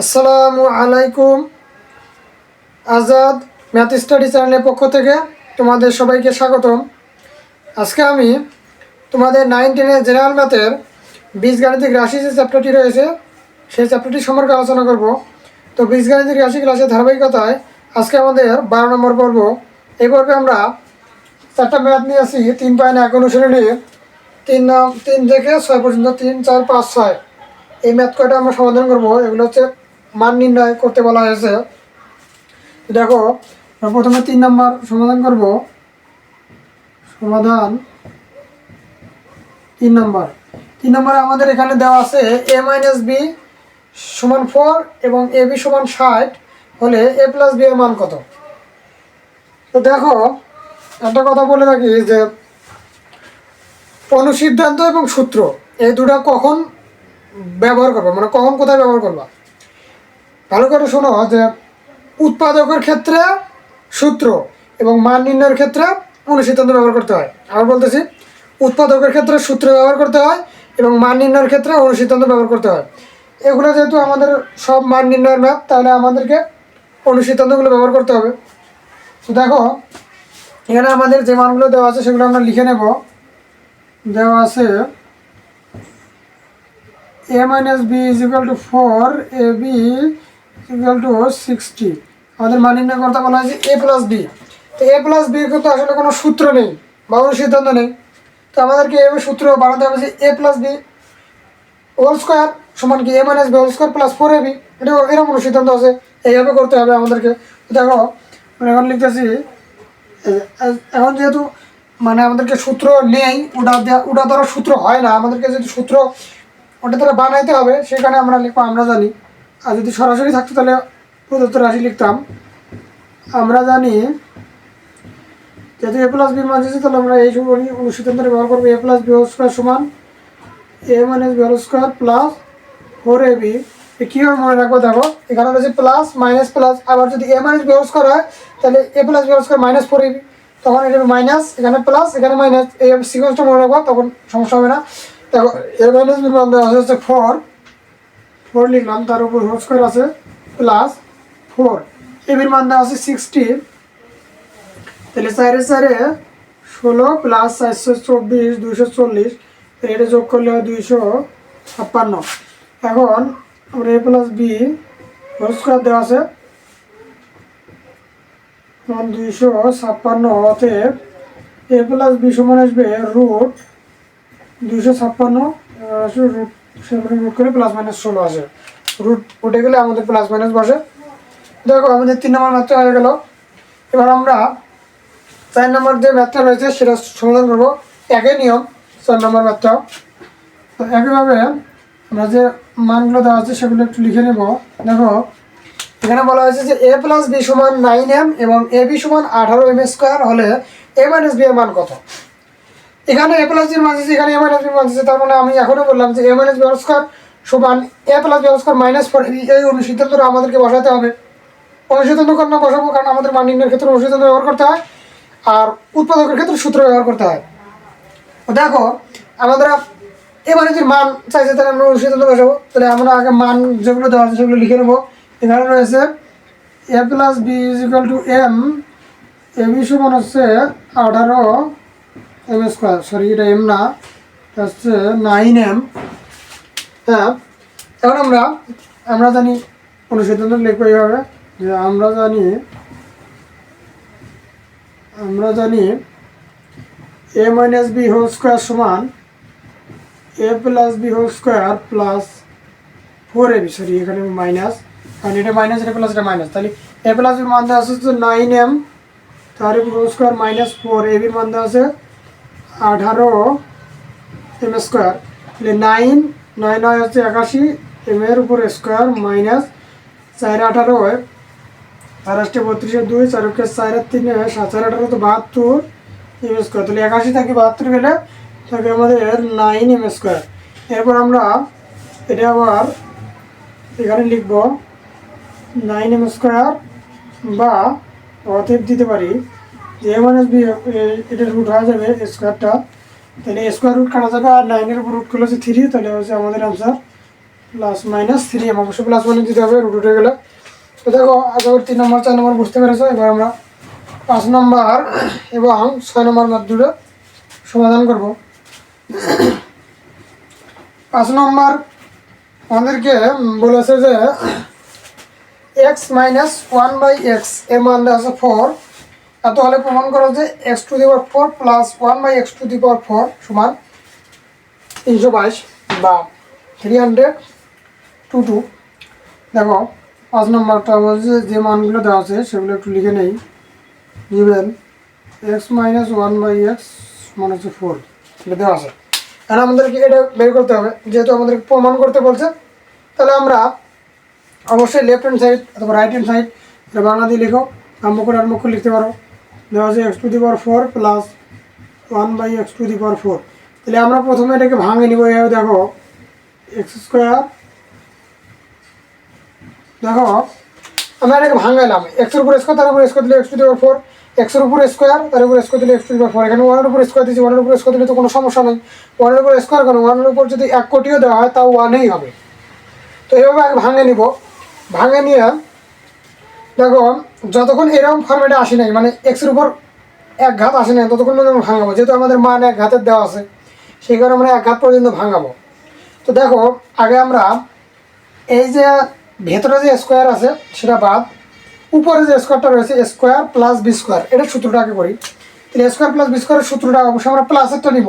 আসসালামু আলাইকুম। Azad math study চ্যানেলের পক্ষ থেকে তোমাদের সবাইকে স্বাগতম। আজকে আমি তোমাদের নাইন টেনের জেনারেল ম্যাথের বীজগাণিতিক রাশি যে চ্যাপ্টারটি রয়েছে, সেই চ্যাপ্টারটি সম্পর্কে আলোচনা করব। তো বীজগাণিতিক রাশি ক্লাসের ধারাবাহিকতায় আজকে আমাদের বারো নম্বর পর্ব। এই পর্বে আমরা চারটা ম্যাথ নিয়ে আসি, তিন পয়েন্ট এক অনুশীলনী, তিন নাম, তিন থেকে ছয় পর্যন্ত তিন, চার, পাঁচ, ছয়। এই ম্যাথ কয়টা আমরা সমাধান করব? এগুলো হচ্ছে মান নির্ণয় করতে বলা হয়েছে। দেখো প্রথমে তিন নাম্বার সমাধান করব। সমাধান তিন নাম্বার। তিন নম্বরে আমাদের এখানে দেওয়া আছে এ মাইনাস বি সমান ফোর এবং এ বি সমান ষাট হলে এ প্লাস বি এর মান কত? তো দেখো, একটা কথা বলে রাখি যে অনুসিদ্ধান্ত এবং সূত্র, এই দুটা কখন ব্যবহার করবা? মানে কখন কোথায় ব্যবহার করবা? ভালো করে শোনো, যে উৎপাদকের ক্ষেত্রে সূত্র এবং মান নির্ণয়ের ক্ষেত্রে অনুসিদ্ধান্ত ব্যবহার করতে হয়। আবার বলতেছি, উৎপাদকের ক্ষেত্রে সূত্র ব্যবহার করতে হয় এবং মান নির্ণয়ের ক্ষেত্রে অনুসিদ্ধান্ত ব্যবহার করতে হয়। এগুলো যেহেতু আমাদের সব মান নির্ণয়ের ম্যাপ, তাহলে আমাদেরকে অনুসিদ্ধান্তগুলো ব্যবহার করতে হবে। তো দেখো, এখানে আমাদের যে মানগুলো দেওয়া আছে, সেগুলো আমরা লিখে নেব। দেওয়া আছে A minus B is equal to four A B equal to sixty আমাদের মান নির্ণয় করতে বলা হয়েছে এ প্লাস বি তো এ প্লাস বির কিন্তু আসলে কোনো সূত্র নেই, বা কোনো সিদ্ধান্ত নেই। তো আমাদেরকে এভাবে সূত্র বানাতে হবে যে A plus B whole square সমান কি A minus B whole square plus four A B এটা এরকম কোনো সিদ্ধান্ত আছে, এইভাবে করতে হবে আমাদেরকে। দেখো আমি এখন লিখতেছি, এখন যেহেতু মানে আমাদেরকে সূত্র নেই, ওটা দেয়া- ওটা দ্বারা সূত্র হয় না, আমাদেরকে যদি সূত্র ওটা দ্বারা বানাইতে হবে, সেখানে আমরা লিখব আমরা জানি। আর যদি সরাসরি থাকতো তাহলে প্রদত্ত রাশি লিখতাম। আমরা জানি যেহেতু এ প্লাস বি মান আছে তাহলে আমরা এই সময় অনুসিদ্ধান্তটা ব্যবহার করব। A plus B whole square সমান A minus B whole square plus four A B কীভাবে মনে রাখব? দেখো, এখানে রয়েছে প্লাস মাইনাস প্লাস আবার যদি A minus B whole square হয়, তাহলে A plus B whole square minus four A B তখন এটা মাইনাস এখানে প্লাস এখানে মাইনাস এই সিকোয়েন্সটা মনে রাখব, তখন সমস্যা হবে না। দেখো এ মাইনাস বি মান হচ্ছে ফোর ফোর লিখলাম তার উপর হোল স্কোয়ার আছে প্লাস ফোর এবির মান দেওয়া আছে সিক্সটি তাহলে চারে চারে ষোলো প্লাস চারশো চব্বিশ, দুইশো চল্লিশ এটা যোগ করলে হয় দুইশো ছাপ্পান্ন। এখন আমরা A plus B whole square দেওয়া আছে। দুইশো ছাপ্পান্ন অতএব এ প্লাস বি সমান আসবে রুট দুইশো ছাপ্পান্ন রুট দেখো, আমাদের তিন নম্বর ম্যাথটা হয়ে গেল। এবার আমরা চার নম্বর যে ম্যাথটা রয়েছে, সেটা সমাধান করব। একই নিয়ম, চার নম্বর ম্যাথটা তো একইভাবে আমরা যে মানগুলো দেওয়া আছে, সেগুলো একটু লিখে নেব। দেখো, এখানে বলা হয়েছে যে এ প্লাস বি সমান নাইন এম এবং এ বি সমান আঠারো এম স্কোয়ার হলে এ মাইনাস বি এর মান কত? এখানে এ প্লাস মান আছে এখানে এ মাইনাস মান আছে তার মানে আমি এখনই বললাম যে এ মাইনাস বি স্কোয়ার সমান A plus B square minus four এই অনুসিদ্ধান্তটা আমাদেরকে বসাতে হবে। অনুসিদ্ধান্ত কেন বসাবো, কারণ আমাদের মান নির্ণয়ের ক্ষেত্রে অনুসিদ্ধান্ত ব্যবহার করতে হয়, আর উৎপাদকের ক্ষেত্রে সূত্র ব্যবহার করতে হয়। দেখো, আমাদের এবারে যে মান চাইছে, তাহলে আমরা অনুসিদ্ধান্ত বসাবো। তাহলে আমরা আগে মান যেগুলো দেওয়া আছে, সেগুলো লিখে নেব। এখানে রয়েছে A plus B is equal to M A B সমান হচ্ছে আঠারো এম স্কোয়ার সরি এটা এম না হচ্ছে নাইন এম হ্যাঁ এখন আমরা আমরা জানি অনুসিদ্ধান্ত লিখব এইভাবে, যে আমরা জানি আমরা জানি A minus B whole square সমান A plus B whole square plus four A B sorry এখানে মাইনাস কারণ এটা মাইনাস এটা প্লাস এটা মাইনাস তাহলে এ প্লাস বির মান দেওয়া আছে নাইন এম তার whole square minus four A বির মান দেওয়া আছে আঠারো এম স্কোয়ার, তাহলে নাইন নয় নয় হচ্ছে একাশি এম এর উপর স্কোয়ার মাইনাস চার আঠারো চার আসতে বত্রিশে দুই, চার চারের তিনে সাত, চার আঠারো তো বাহাত্তর এম স্কোয়ার, তাহলে একাশি থেকে বাহাত্তর গেলে থাকে আমাদের নাইন এম স্কোয়ার। এরপর আমরা এটা আবার এখানে লিখব নাইন এম স্কোয়ার বা অতএব দিতে পারি যে এ মাইনাস বি এটা রুট হয়ে যাবে স্কোয়ারটা তাহলে স্কোয়ার রুট কাটা যাবে আর নাইনের উপর রুট করলে হচ্ছে থ্রি তাহলে হচ্ছে আমাদের আনসার প্লাস মাইনাস থ্রি অবশ্যই প্লাস মাইনাস দিতে হবে রুট উঠে গেলে তো দেখো আশা তিন নম্বর চার নম্বর বুঝতে পেরেছ এবার আমরা পাঁচ নম্বর এবং ছয় নম্বর ম্যাথ দুটো সমাধান করব পাঁচ নম্বর আমাদেরকে বলেছে যে এক্স মাইনাস ওয়ান বাই এক্সের মান দেওয়া আছে ফোর এত হলে প্রমাণ করো যে X to the power four plus one by X to the power four সমান তিনশো বাইশ বা থ্রি হান্ড্রেড টু টু দেখো, পাঁচ নম্বরটা বলছে যে মানগুলো দেওয়া আছে, সেগুলো একটু লিখে নেই। Given X minus one by X মানে হচ্ছে ফোর এটা দেওয়া আছে। তাহলে আমাদেরকে এটা বের করতে হবে। যেহেতু আমাদেরকে প্রমাণ করতে বলছে, তাহলে আমরা অবশ্যই লেফট হ্যান্ড সাইড অথবা রাইট হ্যান্ড সাইড বাংলা দিয়ে লিখো আম্ম করে আরম্ভ করে লিখতে পারো। দেওয়া আছে X to the power four plus one by X to the power four তাহলে আমরা প্রথমে এটাকে ভাঙে নিব, এভাবে দেখো এক্স স্কোয়ার দেখো, আমরা এটাকে ভাঙাইলাম এক্সের উপর স্কোয়ার তার উপর স্কোয়ার দিলে X to the power four এক্সের উপর স্কোয়ার তার উপর স্কোয়ার দিলে এক্স টু ফোর এখানে ওয়ানের উপর স্কোয়ার দিচ্ছি ওয়ানের উপর স্কোয়ার দিলে তো কোনো সমস্যা নেই। ওয়ানের উপর স্কোয়ার কেন? ওয়ানের উপর যদি এক কোটিও দেওয়া হয়, তাও ওয়ানেই হবে। তো এইভাবে আগে ভাঙে নিব। ভাঙে নিয়ে দেখো, যতক্ষণ এরকম ফর্মেটে আসি নাই মানে এক্সের উপর এক ঘাত আসে নাই, ততক্ষণ পর্যন্ত ভাঙাবো। যেহেতু আমাদের মান এক ঘাতের দেওয়া আছে, সেই কারণে আমরা এক ঘাত পর্যন্ত ভাঙাবো। তো দেখো, আগে আমরা এই যে ভেতরে যে স্কোয়ার আছে, সেটা বাদ, উপরে যে স্কোয়ারটা রয়েছে স্কোয়ার প্লাস বি স্কোয়ার এটা সূত্রটা আগে করি। তাহলে স্কোয়ার প্লাস বি স্কোয়ারের সূত্রটা অবশ্যই আমরা প্লাসেরটা নিব।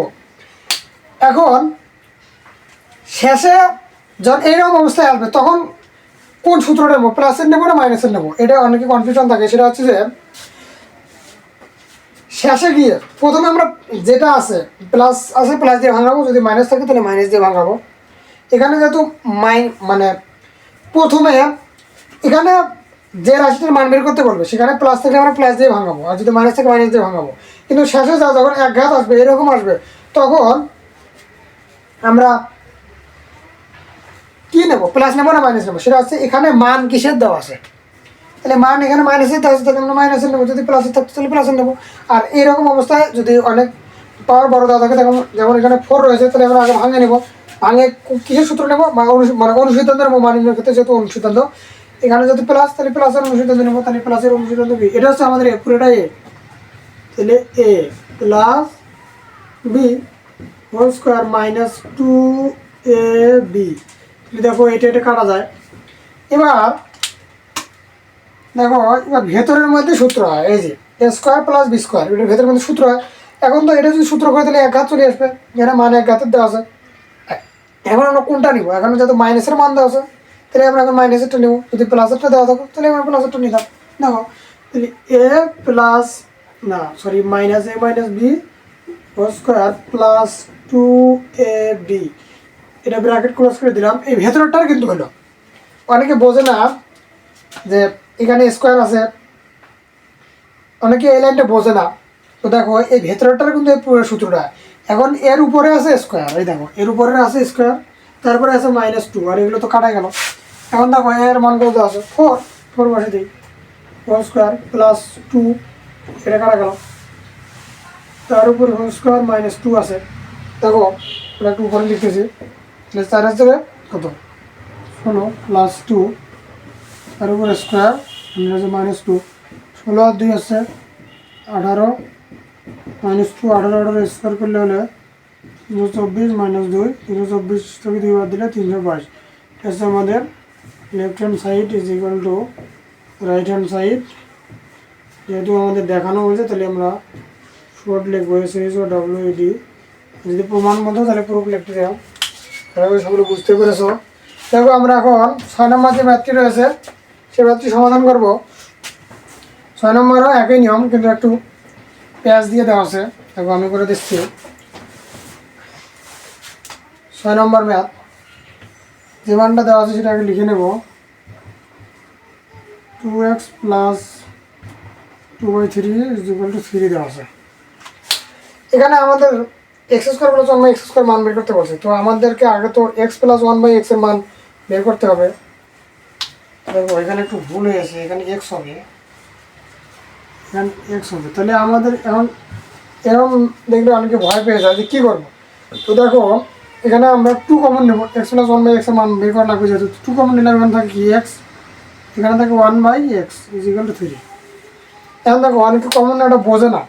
এখন, শেষে যখন এইরকম অবস্থায় আসবে, তখন কোন সূত্রটা নেব? প্লাসের নেব না মাইনাসের নেব? এটা অনেকে কনফিউশন থাকে। সেটা হচ্ছে যে, শেষে গিয়ে প্রথমে আমরা যেটা আছে প্লাস আছে প্লাস দিয়ে ভাঙাবো। যদি মাইনাস থাকে, তাহলে মাইনাস দিয়ে ভাঙাবো। এখানে যেহেতু মাই মানে প্রথমে এখানে যে রাশিটার মান বের করতে বলবে, সেখানে প্লাস থেকে আমরা প্লাস দিয়ে ভাঙাবো। আর যদি মাইনাস থেকে মাইনাস দিয়ে ভাঙাবো। কিন্তু শেষে যা যখন এক ঘাত আসবে, এরকম আসবে, তখন আমরা কি নেব? প্লাস নেব না মাইনাস নেব? সেটা হচ্ছে এখানে মান কিসের দেওয়া আছে? তাহলে মান এখানে মাইনাসের দেওয়া আছে তাহলে আমরা মাইনাসের নেব। যদি প্লাসের থাকতো তাহলে প্লাসের নেব। আর এরকম অবস্থায় যদি অনেক পাওয়ার বড় দেওয়া থাকে তখন যেমন এখানে ফোর রয়েছে, তাহলে আমরা আগে ভাঙে নেব। ভাঙে কিসের সূত্র নেব? মানে অনুসিদ্ধান্ত নেব মানিনের ক্ষেত্রে যেহেতু অনুসিদ্ধান্ত এখানে যদি প্লাস তাহলে প্লাসের অনুসিদ্ধান্ত নেব, তাহলে প্লাসের অনুসিদ্ধান্ত বি এটা হচ্ছে আমাদের এ পুরোটাই এ তাহলে A plus B whole square minus two A B দেখো, এটা এটা কাটা যায়। এবার, দেখো, এবার ভেতরের মধ্যে সূত্র হয়, এই যে A square plus B square এটার ভেতরের মধ্যে সূত্র হয়। এখন তো এটা যদি সূত্র করে, তাহলে এক ঘাত চলে আসবে এটা মানে এক ঘাতের দেওয়া আছে। এখন আমরা কোনটা নিব? এখন যেহেতু মাইনাসের মান দেওয়া আছে, তাহলে আমরা এখন মাইনাসেরটা নেব। যদি প্লাসেরটা দেওয়া থাকো, তাহলে আমরা প্লাসেরটা নিলাম। দেখো, তাহলে এ প্লাস না sorry minus A minus B square plus two A B এটা ব্র্যাকেট ক্লোজ করে দিলাম। এই ভেতরটার কিন্তু হলো। অনেকে বোঝে না যে এখানে স্কোয়ার আছে। অনেকে এই লাইনটা বোঝে না। তো দেখো, এই ভেতরটার কিন্তু সূত্রটা। এখন এর উপরে আছে স্কোয়ার এই দেখো, এর উপরে আছে স্কোয়ার তারপরে আছে মাইনাস টু আর এগুলো তো কাটা গেল। এখন দেখো, এর মান কত আছে? ফোর ফোর বসে দিই। হোল স্কোয়ার প্লাস টু এটা কাটা গেল। তার উপর হোল স্কোয়ার মাইনাস টু আছে। দেখো ওটা একটু উপরে লিখতেছি। তাহলে চার হাজারে কত? ষোলো প্লাস টু তার উপরে স্কোয়ার আছে মাইনাস টু ষোলো আর দুই আছে আঠারো। মাইনাস টু আঠারো আঠারো স্কোয়ার করলে হলে তিনশো চব্বিশ মাইনাস দুই, তিনশো চব্বিশ থেকে দুই বাদ দিলে তিনশো বাইশ। এটা হচ্ছে আমাদের left hand side is equal to right hand side যেহেতু আমাদের দেখানো হয়েছে, তাহলে আমরা শর্ট লিখব S H O W D যদি প্রমাণ মতো, তাহলে পুরো লিখতে দেওয়া সবগুলো বুঝতে পেরেছ। দেখো, আমরা এখন ছয় নম্বর যে ম্যাথটি রয়েছে সে ম্যাথটি সমাধান করব। ছয় নম্বরও একই নিয়ম, কিন্তু একটু পেঁয়াজ দিয়ে দেওয়া আছে। দেখো, আমি করে দিচ্ছি। ছয় নম্বর ম্যাথ। যে মানটা দেওয়া আছে সেটা লিখে নেব। Two X plus two by three is equal to three দেওয়া আছে। এখানে আমাদের X square plus one by X square মান বের করতে বলছে। তো আমাদেরকে আগে তো এক্স প্লাস ওয়ান বাই এক্সের মান বের করতে হবে। দেখো, এখানে একটু ভুল হয়েছে, এখানে এক্স হবে। এখানে এক্স হবে। তাহলে আমাদের এখন এরকম দেখলে অনেকে ভয় পেয়ে যায় যে কী করব? তো দেখো, এখানে আমরা টু কমন নেব। এক্স প্লাস ওয়ান বাই এক্সের মান বের করা লাগবে যেহেতু টু কমন নিলে এখানে থাকে কি এক্স এখানে থাকে one by X is equal to three এখন দেখো, অনেকে কমন এটা বোঝে না।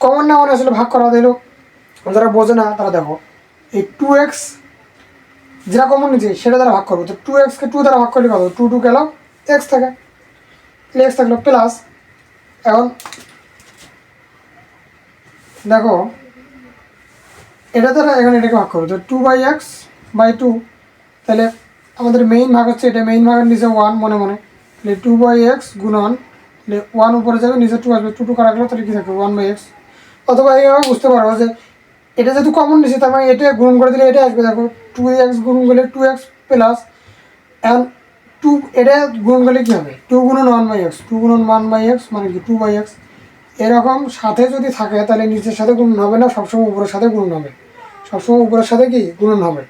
কমন না মানে আসলে ভাগ করা। দিল যারা বোঝে না, তারা দেখো, এই টু এক্স যেটা কমন নিচ্ছে সেটা দ্বারা ভাগ করব। তো টু এক্সকে টু দ্বারা ভাগ করলে কত? টু টু গেল এক্স থাকে। তাহলে এক্স থাকল প্লাস এখন দেখো, এটা দ্বারা এখন এটাকে ভাগ করব। তো two by X by two তাহলে আমাদের মেইন ভাগ হচ্ছে এটা। মেইন ভাগের নিচে ওয়ান মনে মনে। তাহলে টু বাই এক্স গুণন তাহলে ওয়ান উপরে যাবে, নিচে টু আসবে। টু টু কাটা গেলো তাহলে কী থাকবে ওয়ান বাই এক্স অথবা এইভাবে বুঝতে পারব যে এটা যেহেতু কমন নিচ্ছে তার মানে এটা গুণ করে দিলে এটা আসবে। দেখো টু এক্স গুণ করলে টু এক্স প্লাস এখন টু এটা গুণ করলে কী হবে? টু গুণন ওয়ান বাই এক্স টু গুণন ওয়ান বাই এক্স মানে কি? টু বাই এক্স এরকম সাথে যদি থাকে, তাহলে নিচের সাথে গুণন হবে না, সবসময় উপরের সাথে গুণন হবে। সবসময় উপরের সাথে কি? গুণন হবে।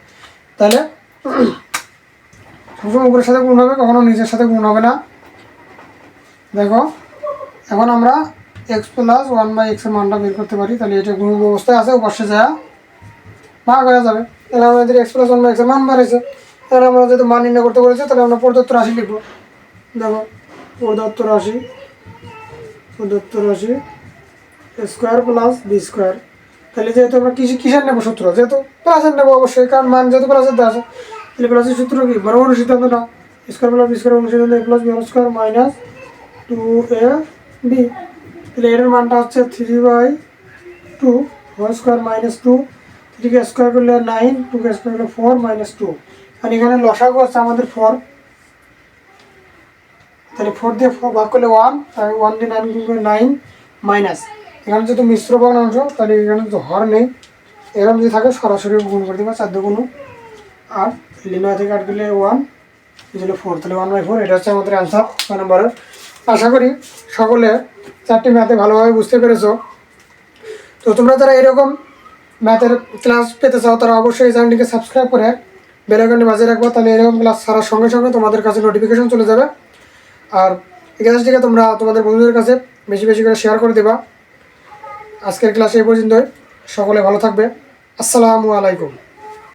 তাহলে সবসময় উপরের সাথে গুণ হবে, কখনো নিচের সাথে গুণ হবে না। দেখো, এখন আমরা এক্স প্লাস ওয়ান বাই এক্সের মানটা বের করতে পারি, তাহলে এটা গুণ অবস্থায় আছে পাশে যা ভাগ হয়ে যাবে। তাহলে আমাদের এক্স প্লাস ওয়ান বাই এক্সের মান বাড়াইছে তাহলে আমরা যদি মান নির্ণয় করতে বলেছি, তাহলে আমরা প্রদত্ত রাশি লিখব। দেখো, প্রদত্ত রাশি প্রদত্ত রাশি স্কোয়ার প্লাস বি স্কোয়ার তাহলে যেহেতু আমরা কিসে কিসের নেব সূত্র? যেহেতু প্লাসের নেব অবশ্যই, কারণ মান যেহেতু প্লাসের দেওয়া আছে, তাহলে প্লাসের সূত্র কি? বড় অনুসিদ্ধান্ত না। স্কোয়ার প্লাস বি স্কোয়ার অনুসিদ্ধান্ত A plus B square minus two A B তাহলে এর মানটা হচ্ছে three by two whole square minus two থ্রিকে square করলে নাইন টুকে স্কোয়ার করলে ফোর মাইনাস টু আর এখানে লসাগু হচ্ছে আমাদের ফোর তাহলে ফোর দিয়ে ফোর ভাগ করলে ওয়ান তাহলে ওয়ান দিয়ে নাইন গুণ করে নাইন মাইনাস এখানে যেহেতু মিশ্র অংশ, তাহলে এখানে তো হর নেই। এরকম যদি থাকে সরাসরি গুণ করে দেবে চার গুণ আর লিনয় থেকে আট গেলে ওয়ান ফোর তাহলে ওয়ান বাই ফোর এটা হচ্ছে আমাদের অ্যান্সার ছয় নম্বরের। আশা করি সকলে চারটি ম্যাথে ভালোভাবে বুঝতে পেরেছ। তো তোমরা যারা এরকম ম্যাথের ক্লাস পেতে চাও, তারা অবশ্যই এই চ্যানেলটিকে সাবস্ক্রাইব করে বেলাইকনটি বাজিয়ে রাখব, তাহলে এরকম ক্লাস ছাড়ার সঙ্গে সঙ্গে তোমাদের কাছে নোটিফিকেশন চলে যাবে। আর এই ক্লাসটিকে তোমরা তোমাদের বন্ধুদের কাছে বেশি বেশি করে শেয়ার করে দেবা। আজকের ক্লাস এই পর্যন্তই। সকলে ভালো থাকবে। আসসালামু আলাইকুম।